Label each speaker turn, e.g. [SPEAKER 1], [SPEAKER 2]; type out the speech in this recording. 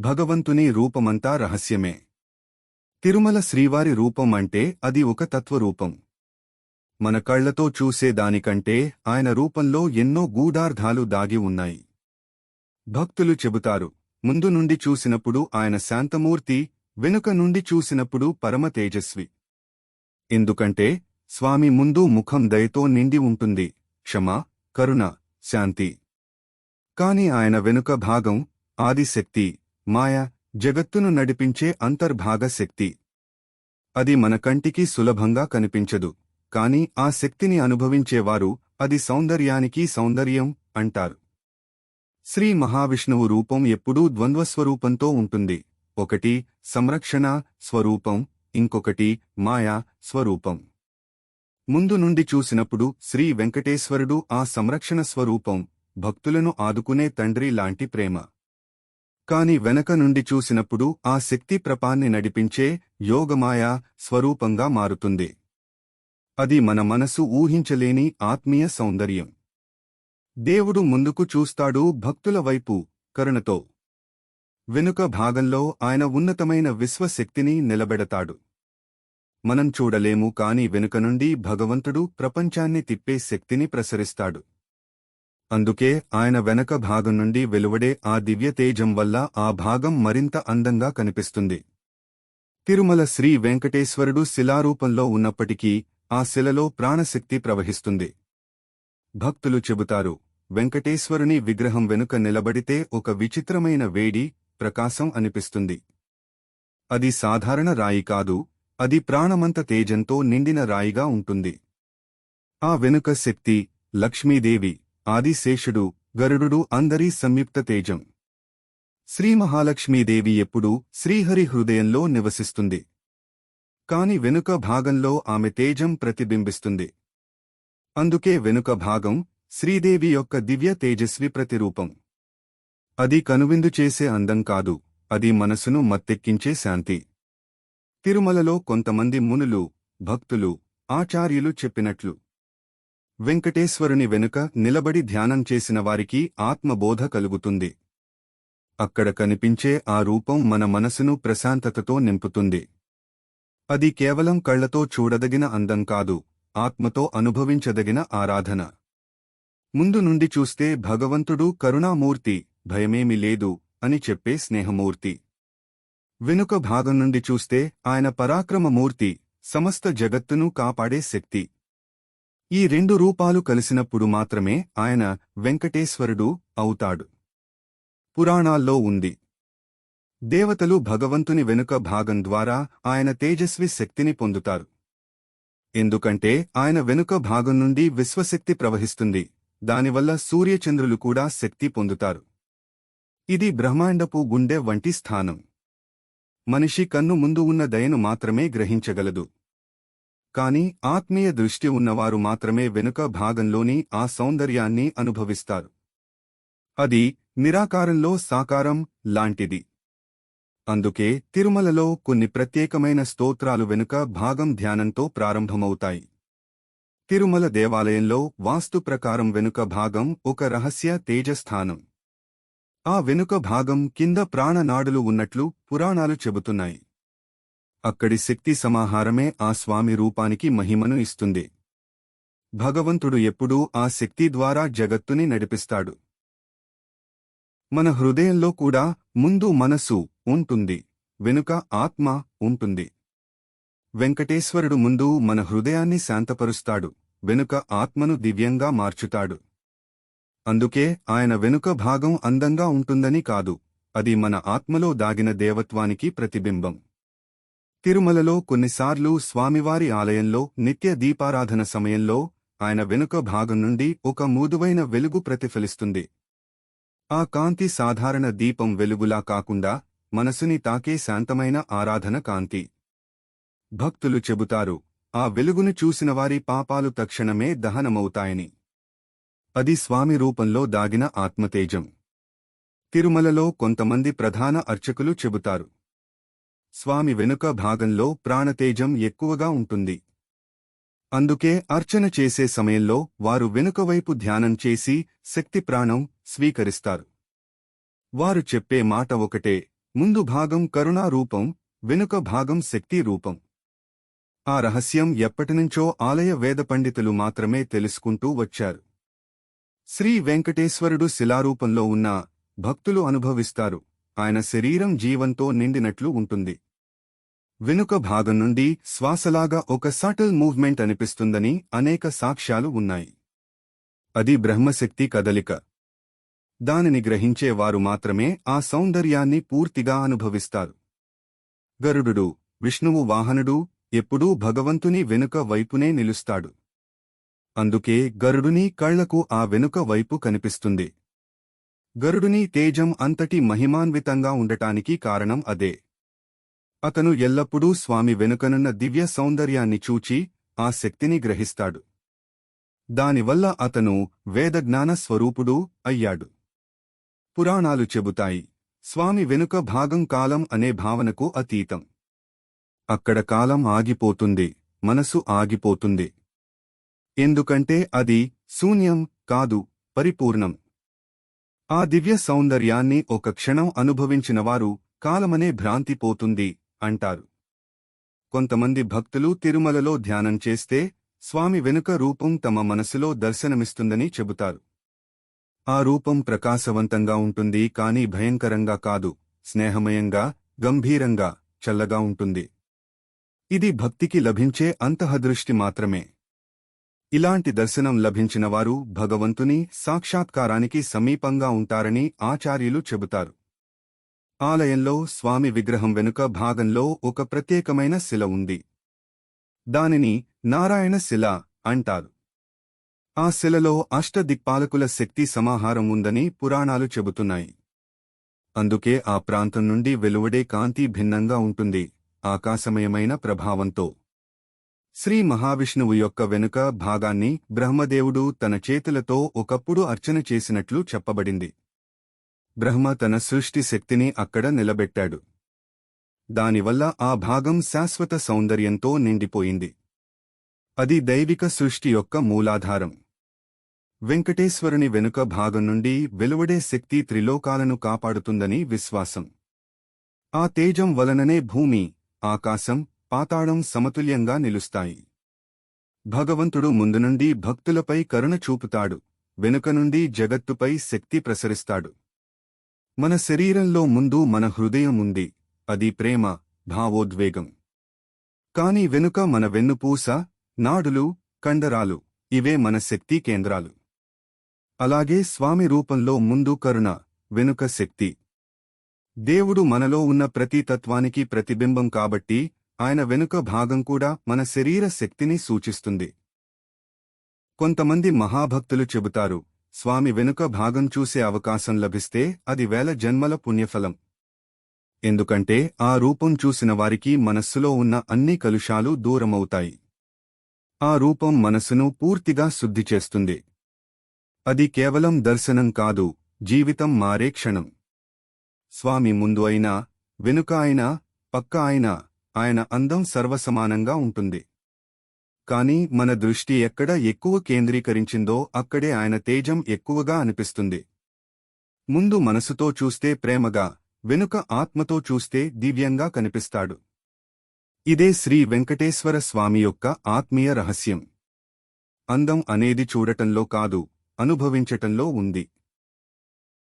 [SPEAKER 1] భగవంతుని రూపమంతా రహస్యమే. తిరుమల శ్రీవారి రూపం అంటే అది ఒక తత్వరూపం. మన కళ్ళతో చూసేదానికంటే ఆయన రూపంలో ఎన్నో గూఢార్థాలు దాగి ఉన్నాయి. భక్తులు చెబుతారు ముందు నుండి చూసినప్పుడు ఆయన శాంతమూర్తి వెనుక నుండి చూసినప్పుడు పరమ తేజస్వి. ఎందుకంటే స్వామి ముందు ముఖం దయతో నిండి ఉంటుంది క్షమ కరుణ శాంతి. కాని ఆయన వెనుక భాగం ఆదిశక్తి. మాయ జగత్తును నడిపించే అంతర్భాగ శక్తి. అది మన కంటికి సులభంగా కనిపించదు కాని ఆ శక్తిని అనుభవించేవారు అది సౌందర్యానికి సౌందర్యం అంటారు. శ్రీ మహావిష్ణువు రూపం ఎప్పుడూ ద్వంద్వస్వరూపంతో ఉంటుంది ఒకటి సంరక్షణ స్వరూపం ఇంకొకటి మాయా స్వరూపం. ముందు నుండి చూసినప్పుడు శ్రీ వెంకటేశ్వరుడు ఆ సంరక్షణ స్వరూపం భక్తులను ఆదుకునే తండ్రి లాంటి ప్రేమ. కాని వెనక నుండి చూసినప్పుడు ఆ శక్తి ప్రపాన్ని నడిపించే యోగమాయా స్వరూపంగా మారుతుంది. అది మన మనసు ఊహించలేని ఆత్మీయ సౌందర్యం. దేవుడు ముందుకు చూస్తాడు భక్తుల వైపు కరుణతో. వెనుక భాగంలో ఆయన ఉన్నతమైన విశ్వశక్తిని నిలబెడతాడు. మనం చూడలేము కాని వెనుక నుండి భగవంతుడు ప్రపంచాన్ని తిప్పే శక్తిని ప్రసరిస్తాడు. అందుకే ఆయన వెనక భాగం నుండి వెలువడే ఆ దివ్యతేజం వల్ల ఆ భాగం మరింత అందంగా కనిపిస్తుంది. తిరుమల శ్రీ వెంకటేశ్వరుడు శిలారూపంలో ఉన్నప్పటికీ ఆ శిలలో ప్రాణశక్తి ప్రవహిస్తుంది. భక్తులు చెబుతారు వెంకటేశ్వరుని విగ్రహం వెనుక నిలబడితే ఒక విచిత్రమైన వేడి ప్రకాశం అనిపిస్తుంది. అది సాధారణ రాయి కాదు అది ప్రాణమంత తేజంతో నిండిన రాయిగా ఉంటుంది. ఆ వెనుక శక్తి లక్ష్మీదేవి ఆదిశేషుడు గరుడు అందరి సంయుక్త తేజం. శ్రీ మహాలక్ష్మీదేవి ఎప్పుడూ శ్రీహరి హృదయంలో నివసిస్తుంది. కాని వెనుక భాగంలో ఆమె తేజం ప్రతిబింబిస్తుంది. అందుకే వెనుక భాగం శ్రీదేవి యొక్క దివ్య తేజస్వి ప్రతిరూపం. అది కనువిందు చేసే అందం కాదు అది మనసును మత్తెక్కించే శాంతి. తిరుమలలో కొంతమంది మునులు భక్తులు ఆచార్యులు చెప్పినట్లు వెంకటేశ్వరుని వెనుక నిలబడి ధ్యానం చేసిన వారికి ఆత్మబోధ కలుగుతుంది. అక్కడ కనిపించే ఆ రూపం మన మనసును ప్రశాంతతతో నింపుతుంది. అది కేవలం కళ్ళతో చూడదగిన అందం కాదు ఆత్మతో అనుభవించదగిన ఆరాధన. ముందు నుండి చూస్తే భగవంతుడు కరుణామూర్తి భయమేమి లేదు అని చెప్పే స్నేహమూర్తి. వెనుక భాగం నుండి చూస్తే ఆయన పరాక్రమమూర్తి సమస్త జగత్తును కాపాడే శక్తి. ఈ రెండు రూపాలు కలిసినప్పుడు మాత్రమే ఆయన వెంకటేశ్వరుడు అవుతాడు. పురాణాల్లో ఉంది. దేవతలు భగవంతుని వెనుక భాగం ద్వారా ఆయన తేజస్వి శక్తిని పొందుతారు. ఎందుకంటే ఆయన వెనుక భాగం నుండి విశ్వశక్తి ప్రవహిస్తుంది. దానివల్ల సూర్యచంద్రులు కూడా శక్తి పొందుతారు. ఇది బ్రహ్మాండపు గుండె వంటి స్థానం. మనిషి కన్ను ముందు ఉన్న దయను మాత్రమే గ్రహించగలదు. కాని ఆత్మీయ దృష్టి ఉన్నవారు మాత్రమే వెనుక భాగంలోని ఆ సౌందర్యాన్ని అనుభవిస్తారు. అది నిరాకారంలో సాకారం లాంటిది. అందుకే తిరుమలలో కొన్ని ప్రత్యేకమైన స్తోత్రాలు వెనుక భాగం ధ్యానంతో ప్రారంభమవుతాయి. తిరుమల దేవాలయంలో వాస్తు ప్రకారం వెనుక భాగం ఒక రహస్య తేజస్థానం. ఆ వెనుక భాగం కింద ప్రాణనాడులు ఉన్నట్లు పురాణాలు చెబుతున్నాయి. అక్కడి శక్తి సమాహారమే ఆ స్వామి రూపానికి మహిమను ఇస్తుంది. భగవంతుడు ఎప్పుడూ ఆ శక్తి ద్వారా జగత్తుని నడిపిస్తాడు. మన హృదయంలో కూడా ముందు మనసు ఉంటుంది వెనుక ఆత్మ ఉంటుంది. వెంకటేశ్వరుడు ముందు మన హృదయాన్ని శాంతపరుస్తాడు వెనుక ఆత్మను దివ్యంగా మార్చుతాడు. అందుకే ఆయన వెనుక భాగం అందంగా ఉంటుందని కాదు అది మన ఆత్మలో దాగిన దేవత్వానికి ప్రతిబింబం. తిరుమలలో కొన్నిసార్లు స్వామివారి ఆలయంలో నిత్య దీపారాధన సమయంలో ఆయన వెనుక భాగం నుండి ఒక మూదువైన వెలుగు ప్రతిఫలిస్తుంది. ఆ కాంతి సాధారణ దీపం వెలుగులా కాకుండా మనసుని తాకే శాంతమైన ఆరాధన కాంతి. భక్తులు చెబుతారు ఆ వెలుగును చూసినవారి పాపాలు తక్షణమే దహనమవుతాయని. అది స్వామి రూపంలో దాగిన ఆత్మతేజం. తిరుమలలో కొంతమంది ప్రధాన అర్చకులు చెబుతారు. స్వామి వెనుక భాగంలో ప్రాణతేజం ఎక్కువగా ఉంటుంది. అందుకే అర్చన చేసే సమయంలో వారు వెనుకవైపు ధ్యానం చేసి శక్తి ప్రాణం స్వీకరిస్తారు. వారు చెప్పే మాట ఒకటే ముందు భాగం కరుణారూపం వెనుక భాగం శక్తి రూపం. ఆ రహస్యం ఎప్పటినుంచో ఆలయ వేద పండితులు మాత్రమే తెలుసుకుంటూ వచ్చారు. శ్రీ వెంకటేశ్వరుడు శిలారూపంలో ఉన్న భక్తులు అనుభవిస్తారు. ఆయన శరీరం జీవంతో నిండినట్లు ఉంటుంది. వెనుక భాగం నుండి శ్వాసలాగా ఒక సటిల్ మూవ్మెంట్ అనిపిస్తుందని అనేక సాక్ష్యాలు ఉన్నాయి. అది బ్రహ్మశక్తి కదలిక. దానిని గ్రహించే వారు మాత్రమే ఆ సౌందర్యాన్ని పూర్తిగా అనుభవిస్తారు. గరుడు విష్ణువు వాహనుడు ఎప్పుడూ భగవంతుని వెనుక వైపునే నిలుస్తాడు. అందుకే గరుడుని కళ్ళకు ఆ వెనుక వైపు కనిపిస్తుంది. గరుడుని తేజం అంతటి మహిమాన్వితంగా ఉండటానికి కారణం అదే. అతను ఎల్లప్పుడూ స్వామి వెనుకనున్న దివ్య సౌందర్యాన్ని చూచి ఆ శక్తిని గ్రహిస్తాడు. దానివల్ల అతను వేదజ్ఞాన స్వరూపుడు అయ్యాడు. పురాణాలు చెబుతాయి స్వామి వెనుక భాగం కాలం అనే భావనకు అతీతం. అక్కడ కాలం ఆగిపోతుంది మనసు ఆగిపోతుంది. ఎందుకంటే అది శూన్యం కాదు పరిపూర్ణం. ఆ దివ్య సౌందర్యాన్ని ఒక క్షణం అనుభవించినవారు కాలమనే భ్రాంతి పోతుంది అంటారు. కొంతమంది భక్తులు తిరుమలలో ధ్యానం చేస్తే స్వామి వెనుక రూపం తమ మనసులో దర్శనమిస్తుందని చెబుతారు. ఆ రూపం ప్రకాశవంతంగా ఉంటుంది కాని భయంకరంగా కాదు స్నేహమయంగా గంభీరంగా చల్లగా ఉంటుంది. ఇది భక్తికి లభించే అంతఃదృష్టి మాత్రమే. ఇలాంటి దర్శనం లభించినవారు భగవంతుని సాక్షాత్కారానికి సమీపంగా ఉంటారని ఆచార్యులు చెబుతారు. ఆలయంలో స్వామి విగ్రహం వెనుక భాగంలో ఒక ప్రత్యేకమైన శిల ఉంది. దానిని నారాయణ శిల అంటారు. ఆ శిలలో అష్టదిక్పాలకుల శక్తి సమాహారం ఉందని పురాణాలు చెబుతున్నాయి. అందుకే ఆ ప్రాంతం నుండి వెలువడే కాంతి భిన్నంగా ఉంటుంది ఆకాశమయమైన ప్రభావంతో. శ్రీ మహావిష్ణువు యొక్క వెనుక భాగాన్ని బ్రహ్మదేవుడు తన చేతులతో ఒకప్పుడు అర్చన చేసినట్లు చెప్పబడింది. బ్రహ్మ తన సృష్టి శక్తిని అక్కడ నిలబెట్టాడు. దానివల్ల ఆ భాగం శాశ్వత సౌందర్యంతో నిండిపోయింది. అది దైవిక సృష్టి యొక్క మూలాధారం. వెంకటేశ్వరుని వెనుక భాగం నుండి వెలువడే శక్తి త్రిలోకాలను కాపాడుతుందని విశ్వాసం. ఆ తేజం వలననే భూమి ఆకాశం పాతాళం సమతుల్యంగా నిలుస్తాయి. భగవంతుడు ముందు నుండి భక్తులపై కరుణ చూపుతాడు. వెనుక నుండి జగత్తుపై శక్తి ప్రసరిస్తాడు. మన శరీరంలో ముందు మన హృదయం ఉంది. అది ప్రేమ భావోద్వేగం. కాని వెనుక మన వెన్నుపూస నాడులు కండరాలు ఇవే మన శక్తి కేంద్రాలు. అలాగే స్వామి రూపంలో ముందు కరుణ వెనుక శక్తి. దేవుడు మనలో ఉన్న ప్రతి తత్వానికి ప్రతిబింబం కాబట్టి ఆయన వెనుక భాగం కూడా మన శరీర శక్తిని సూచిస్తుంది. కొంతమంది మహాభక్తులు చెబుతారు స్వామి వెనుక భాగం చూసే అవకాశం లభిస్తే అది వేల జన్మల పుణ్యఫలం. ఎందుకంటే ఆ రూపం చూసిన వారికి మనస్సులో ఉన్న అన్ని కలుషాలు దూరమవుతాయి. ఆ రూపం మనసును పూర్తిగా శుద్ధి చేస్తుంది. అది కేవలం దర్శనం కాదు జీవితం మారే క్షణం. స్వామి ముందు అయినా వెనుక అయినా పక్క అయినా ఆయన అందం సర్వసమానంగా ఉంటుంది. కాని మన దృష్టి ఎక్కడ ఎక్కువ కేంద్రీకరించిందో అక్కడే ఆయన తేజం ఎక్కువగా అనిపిస్తుంది. ముందు మనసుతో చూస్తే ప్రేమగా వెనుక ఆత్మతో చూస్తే దివ్యంగా కనిపిస్తాడు. ఇదే శ్రీ వెంకటేశ్వర స్వామి యొక్క ఆత్మీయ రహస్యం. అందం అనేది చూడటంలో కాదు అనుభవించటంలో ఉంది.